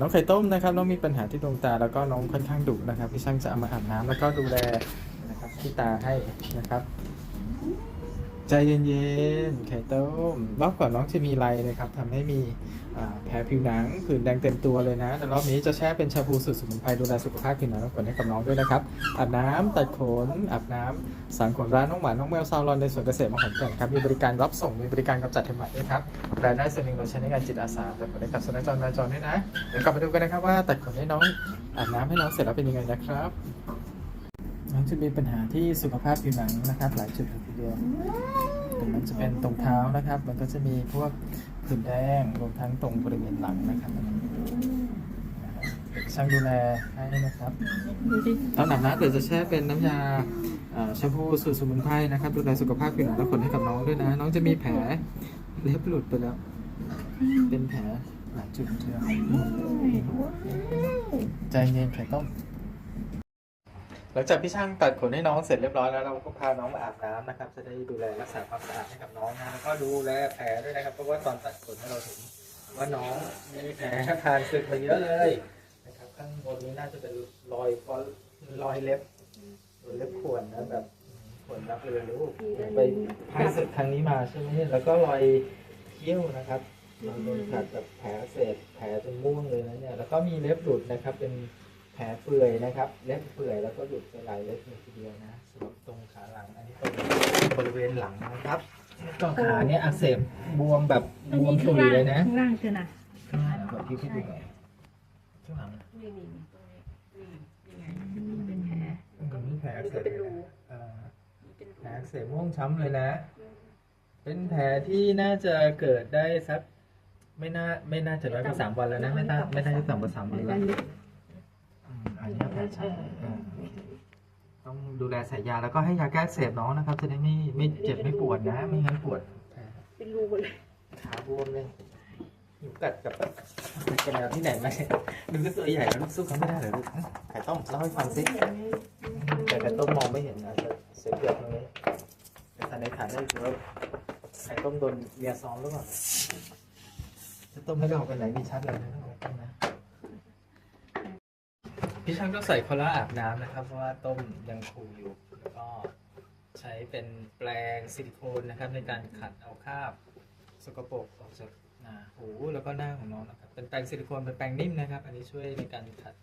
น้องไข่ต้มนะครับน้องมีปัญหาที่ดวงตาแล้วก็น้องค่อนข้างดุนะครับพี่ช่างจะเอามาอาบน้ำแล้วก็ดูแลนะครับที่ตาให้นะครับ ใจเย็นๆ ไข่ต้มรอบก่อนน้องจะมีไรนะครับทำให้มีแผลผิวหนังผื่นแดงเต็มตัวเลยนะ แต่รอบนี้จะแช่เป็นชาบูสูตรสมุนไพรดูแลสุขภาพผิวหนังและขนให้กับน้องด้วยนะครับ อาบน้ำตัดขนอาบน้ำสังขนร้านน้องหวานน้องแมวซาลอนในสวนเกษตรมหาวิทยาลัยครับ มีบริการรับส่ง มีบริการกำจัดเห็บหมัดด้วยครับรายได้ส่วนหนึ่งเราใช้ในการจิตอาสาแต่ผลให้กับสุนัขจรแมวจรด้วยนะ เดี๋ยวกลับมาดูกันนะครับว่าตัดขนให้น้องอาบน้ำให้น้องเสร็จแล้วเป็นยังไงนะครับ น้องจะมีปัญหาที่สุขภาพผิวหนังนะครับ หลายจุดเลยทีเดียวถึงมันจะเป็นตรงเท้านะครับ มันก็จะมีพวกผื่นแดงรวมทั้งตรงบริเวณหลังนะครับช่างดูแลให้นะครับดูดิตอนอาบน้ำเดี๋ยวจะแช่เป็นน้ำยาเอ่อแชมพูสูตรสมุนไพรนะครับ ดูแลสุขภาพผิวหนังและขนให้กับน้องด้วยนะ น้องจะมีแผลเล็บหลุดไปแล้ว เป็นแผลหลายจุดทีเดียวใจเย็นไข่ต้ม หลังจากพี่ช่างตัดขนให้น้องเสร็จเรียบร้อยแล้วเราก็พาน้องมาอาบน้ำนะครับ จะได้ดูแลรักษาความสะอาดให้กับน้องนะแล้วก็ดูแลแผลด้วยนะครับ เพราะว่าตอนตัดขนเราเห็นว่าน้องมีแผลทานสึกมาเยอะเลยนะครับข้างบนนี้น่าจะเป็นรอยฟอรอยเล็บรอยเล็บข่วนนะแบบข่วนรับเลยลูกไปพายสึกครั้งนี้มาใช่ไหมแล้วก็รอยเขี้ยวนะครับเราโดนขัดแบบแผลเศษแผลจนม่วงเลยนะเนี่ยแล้วก็มีเล็บหลุดนะครับเป็น แผลเปื่อยนะครับ เล็บเปื่อยแล้วก็หลุดไปหลายเล็บเลยทีเดียวนะสำหรับตรงขาหลัง อันนี้ตรงบริเวณหลังนะครับก็ขาเนี่ยอักเสบบวมแบบบวมตุยเลยนะข้างล่างเชียวนะข้างหลังแบบที่พี่ดูหน่อยข้างหลังนี่นี่นี่ตรงนี้นี่นี่ไงเป็นแผลก็มีแผลอักเสบเป็นรูเอ่อเป็นแผลอักเสบม่วงช้ำเลยนะ เป็นแผลที่น่าจะเกิดได้สักไม่น่าไม่น่าจะน้อยกว่าสามวันแล้วนะไม่น่าไม่น่าจะต่ำกว่าสามวันแล้ว อืมอันนี้แผลช้ำอ่าต้องดูแลใส่ยาแล้วก็ให้ยาแก้อักเสบน้องนะครับจะได้ไม่ไม่เจ็บไม่ปวดนะ ไม่งั้นปวดแผลเป็นรูเลยขาบวมเลยอยู่กัดกับกระแมวที่ไหนมาเนี่ยดูก็ตัวใหญ่แล้วลูกสู้เขาไม่ได้เหรอลูกไข่ต้มเล่าให้ฟังสิแต่ไข่ต้มมองไม่เห็นนะจะเสียเปรียบตรงนี้แต่สันนิษฐานได้คือว่าไข่ต้มโดนเมียซ้อมหรือเปล่าจะต้มให้เราออกไปไหนมีชัดเลยนะต้มนะ พี่ช่างต้องใส่คล่าอาบน้ำนะครับ เพราะว่าต้มยังคูอยู่ แล้วก็ใช้เป็นแปรงซิลิโคนนะครับ ในการขัดเอาคราบสกปรกออกจากหน้าหูแล้วก็หน้าของน้องนะครับ เป็นแปรงซิลิโคนเป็นแปรงนิ่มนะครับ อันนี้ช่วยในการขัด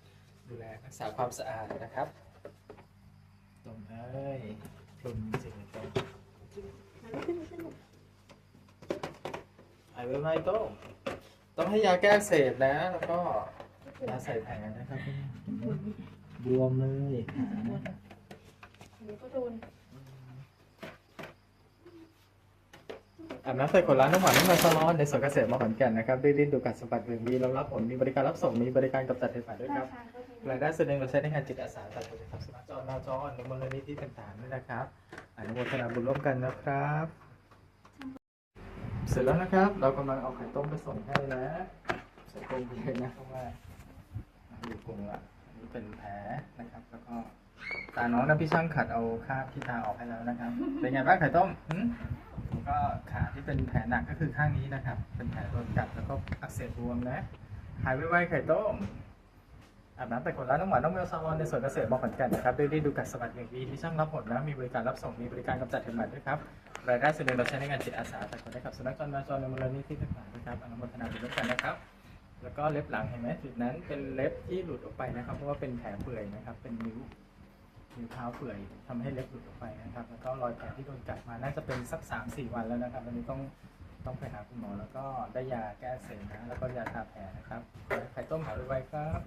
ดูแลรักษาความสะอาดนะครับตรงเอ้ยพลุนจริงๆตรงไอ้ไว้ไม่ต้องต้องให้ยาแก้เสบนะแล้วก็ ยาใส่แผลนะครับบวมเลยขาอันนี้ก็โดนอาบน้ำใส่ขนล้างน้ำหวานน้ำมันซาลอนในสวนเกษตรมขอนแก่นนะครับได้ลิ้นดูกัดสมบัติเบืองดีเรารับผลมีบริการรับส่งมีบริการกำจัดเห็บหมัดด้วยครับรายได้ส่วนหนึ่งเราใช้ในงานจิตอาสาตัดผลครับสมาจรนาจรในมูลนิธิต่างๆด้วยนะครับอนุโมทนาบุญร่วมกันนะครับ เสร็จแล้วนะครับ เรากำลังเอาไข่ต้มไปส่งให้นะใส่กรงไปเลยนะเพราะว่า อยู่กรงละนนี้เป็นแผลนะครับ แล้วก็ตาน้องนะพี่ช่างขัดเอาคราบที่ตาออกให้แล้วนะครับ เป็นไงบ้างไข่ต้มหึก็ขาที่เป็นแผลหนักก็คือข้างนี้นะครับ เป็นแผลโดนกัดแล้วก็อักเสบบวมนะ หายไวๆไข่ต้มอาบน้ำแต่ขนร้านน้ำหวานน้องแมวซาลอนในสวนเกษตรมอขอนแก่นนะครับด้วยรีดดูกัดสมัครอย่างดีที่ช่างรับผลนะมีบริการรับส่งมีบริการกำจัดเห็บหมัดด้วยครับรายได้ส่วนหนึ่งเราใช้ในงานจิตอาสาแต่คนให้กับสุนัขจรแมวจรในมูลนิธิต่างๆนะครับอนุโมทนาบุญร่วมกันนะครับ แล้วก็เล็บหลังเห็นไหมจุดนั้นเป็นเล็บที่หลุดออกไปนะครับ เพราะว่าเป็นแผลเปื่อยนะครับ เป็นนิ้วนิ้วเท้าเปื่อยทำให้เล็บหลุดออกไปนะครับ แล้วก็รอยแผลที่โดนกัดมาน่าจะเป็นสักสามสี่วันแล้วนะครับอันนี้ต้องต้องไปหาคุณหมอแล้วก็ได้ยาแก้เสบนะแล้วก็ยาทาแผลนะครับไข่ต้มหายไวๆครับ